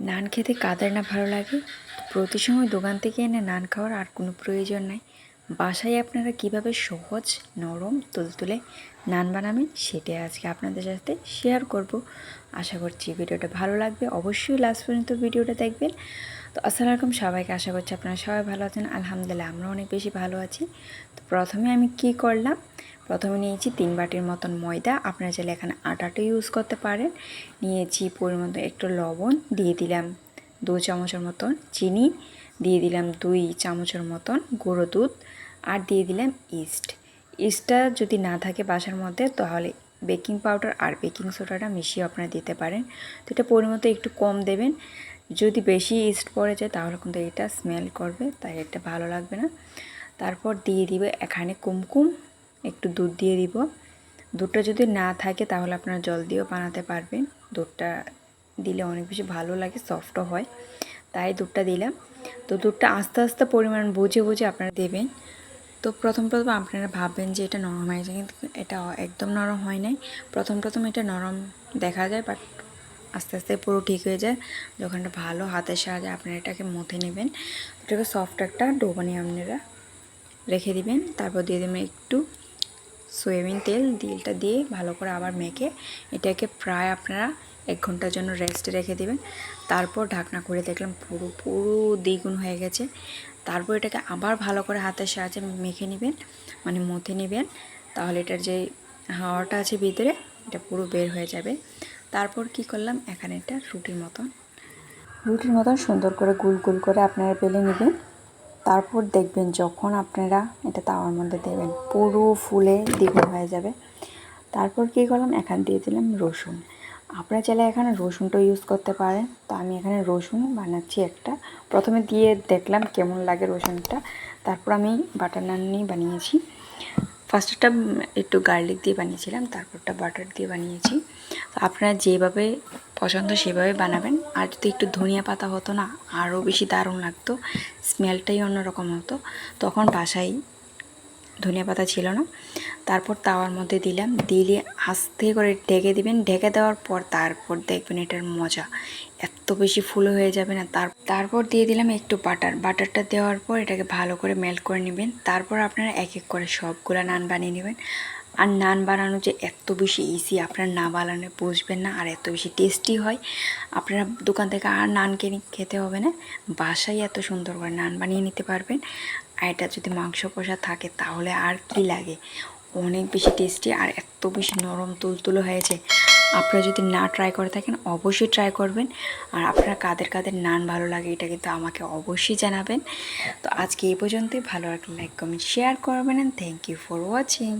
নান খেতে কাদের না ভালো লাগে? প্রতি সময় দোকান থেকে এনে নান খাওয়ার আর কোনো প্রয়োজন নাই। বাসায় আপনারা কীভাবে সহজ, নরম, তুলতুলে নান বানাবেন সেটাই আজকে আপনাদের সাথে শেয়ার করব। আশা করছি ভিডিওটা ভালো লাগবে। অবশ্যই লাস্ট পর্যন্ত ভিডিওটা দেখবেন। তো আসসালামু আলাইকুম সবাইকে। আশা করছি আপনারা সবাই ভালো আছেন। আলহামদুলিল্লাহ, আমরা অনেক বেশি ভালো আছি। তো প্রথমে আমি কি করলাম? প্রথমে নিয়েছি তিন বাটির মতন ময়দা। আপনারা চাইলে এখানে আটাটা ইউজ করতে পারেন। নিয়েছি পরিমাণ একটু লবণ, দিয়ে দিলাম দু চামচের মতন চিনি। দিয়ে দিলাম দুই চামচের মতন গুঁড়ো দুধ আর দিয়ে দিলাম ইস্ট। ইস্টটা যদি না থাকে বাসার মধ্যে, তাহলে বেকিং পাউডার আর বেকিং সোডাটা মিশিয়ে আপনারা দিতে পারেন। তো এটা পরিমতো একটু কম দেবেন। যদি বেশি ইস্ট পড়ে যায়, তাহলে কিন্তু এটা স্মেল করবে, তাই এটা ভালো লাগবে না। তারপর দিয়ে দিবে এখানে কুমকুম, একটু দুধ দিয়ে দিব। দুধটা যদি না থাকে, তাহলে আপনারা জল দিয়েও বানাতে পারবেন। দুধটা দিলে অনেক বেশি ভালো লাগে, সফটও হয়। তাই দুধটা দিলাম। তো দুধটা আস্তে আস্তে পরিমাণ বুঝে বুঝে আপনারা দেবেন। তো প্রথম প্রথম আপনারা ভাববেন যে এটা নরম হয়েছে কিন্তু এটা একদম নরম হয় নাই। প্রথম প্রথম এটা নরম দেখা যায় বাট আস্তে আস্তে পুরো ঠিক হয়ে যায়। যখন এটা ভালো হাতের সাহায্যে আপনারা এটাকে মথে নেবেন। এটাকে সফট একটা ডো বানিয়ে আপনারা রেখে দিবেন। তারপর দিয়ে দেবেন একটু সয়াবিন তেল। তেলটা দিয়ে ভালো করে আবার মেখে এটাকে প্রায় আপনারা এক ঘণ্টার জন্য রেস্টে রেখে দেবেন। তারপর ঢাকনা করে দেখলাম পুরো পুরো দ্বিগুণ হয়ে গেছে। তারপর এটাকে আবার ভালো করে হাতের সাহায্যে মেখে নেবেন মানে মথে নেবেন। তাহলে এটার যে হাওয়াটা আছে ভিতরে, এটা পুরো বের হয়ে যাবে। তারপর কি করলাম? এখানে এটা রুটির মতন। রুটির মতন সুন্দর করে গুল গুল করে আপনারা বেলে নেবেন। তারপর দেখবেন যখন আপনারা এটা তাওয়ার মধ্যে দেবেন, পুরো ফুলে দ্বিগুণ হয়ে যাবে। তারপর কী করলাম? এখান দিয়ে দিলাম রসুন। আপনারা চাইলে এখানে রসুনটা ইউজ করতে পারেন। তো আমি এখানে রসুন বানাচ্ছি একটা। প্রথমে দিয়ে দেখলাম কেমন লাগে রসুনটা। তারপর আমি বাটার নানি বানিয়েছি। ফার্স্টটা একটু গার্লিক দিয়ে বানিয়েছিলাম তারপরটা বাটার দিয়ে বানিয়েছি। তো আপনারা যেভাবে পছন্দ সেভাবে বানাবেন। আর যদি একটু ধনিয়া পাতা হতো না, আরও বেশি দারুণ লাগতো স্মেলটাই অন্যরকম হতো। তখন বাসায় ধনিয়া পাতা ছিল না। তারপর তাওয়ার মধ্যে দিলাম দিলে আস্তে করে ঢেকে দিবেন। ঢেকে দেওয়ার পর তারপর দেখবেন এটার মজা। এত বেশি ফুলো হয়ে যাবে না। তার, তারপর দিয়ে দিলাম একটু বাটার। বাটারটা দেওয়ার পর এটাকে ভালো করে মেল্ট করে নেবেন। তারপর আপনারা এক এক করে সবগুলো নান বানিয়ে নেবেন। আর নান বানানো যে এত বেশি ইজি আপনারা না বানালে বুঝবেন না আর এত বেশি টেস্টি হয়। আপনারা দোকান থেকে আর নান কিনে খেতে হবে না। বাসায় এত সুন্দর করে নান বানিয়ে নিতে পারবেন। আর এটা যদি মাংস কষা থাকে তাহলে আর কি লাগে? অনেক বেশি টেস্টি আর এত বেশি নরম তুলতুলো হয়েছে। আপনারা যদি না ট্রাই করে থাকেন, অবশ্যই ট্রাই করবেন। আর আপনারা কাদের কাদের নান ভালো লাগে এটা কিন্তু আমাকে অবশ্যই জানাবেন। তো আজকে এই পর্যন্তই। ভালো লাগলে লাইক কমেন্ট শেয়ার করবেন। Thank you for watching